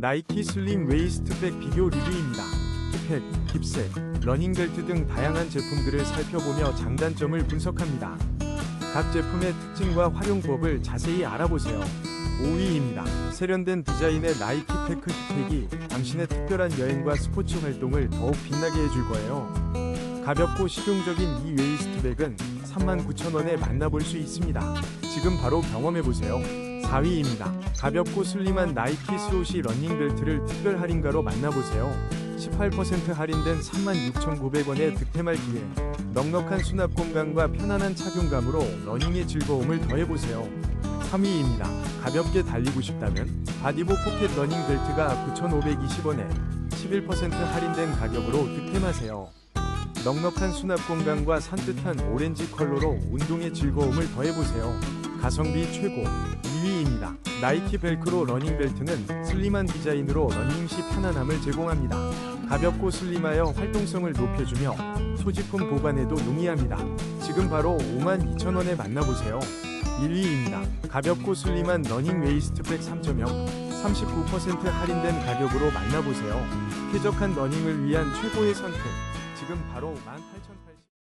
나이키 슬림 웨이스트백 비교 리뷰입니다. 힙팩, 힙색, 러닝벨트 등 다양한 제품들을 살펴보며 장단점을 분석합니다. 각 제품의 특징과 활용법을 자세히 알아보세요. 5위입니다. 세련된 디자인의 나이키 테크 힙팩이 당신의 특별한 여행과 스포츠 활동을 더욱 빛나게 해줄 거예요. 가볍고 실용적인 이 웨이스트백은 39,000원에 만나볼 수 있습니다. 지금 바로 경험해보세요. 4위입니다. 가볍고 슬림한 나이키 스로시 러닝벨트를 특별 할인가로 만나보세요. 18% 할인된 36,900원의 득템할 기회. 넉넉한 수납 공간과 편안한 착용감으로 러닝의 즐거움을 더해보세요. 3위입니다. 가볍게 달리고 싶다면 바디보 포켓 러닝 벨트가 9,520원에 11% 할인된 가격으로 득템하세요. 넉넉한 수납 공간과 산뜻한 오렌지 컬러로 운동의 즐거움을 더해보세요. 가성비 최고 2위입니다. 나이키 벨크로 러닝 벨트는 슬림한 디자인으로 러닝 시 편안함을 제공합니다. 가볍고 슬림하여 활동성을 높여주며 소지품 보관에도 용이합니다. 지금 바로 52,000원에 만나보세요. 1위입니다. 가볍고 슬림한 러닝 웨이스트백 3.0 39% 할인된 가격으로 만나보세요. 쾌적한 러닝을 위한 최고의 선택. 지금 바로 18,800원.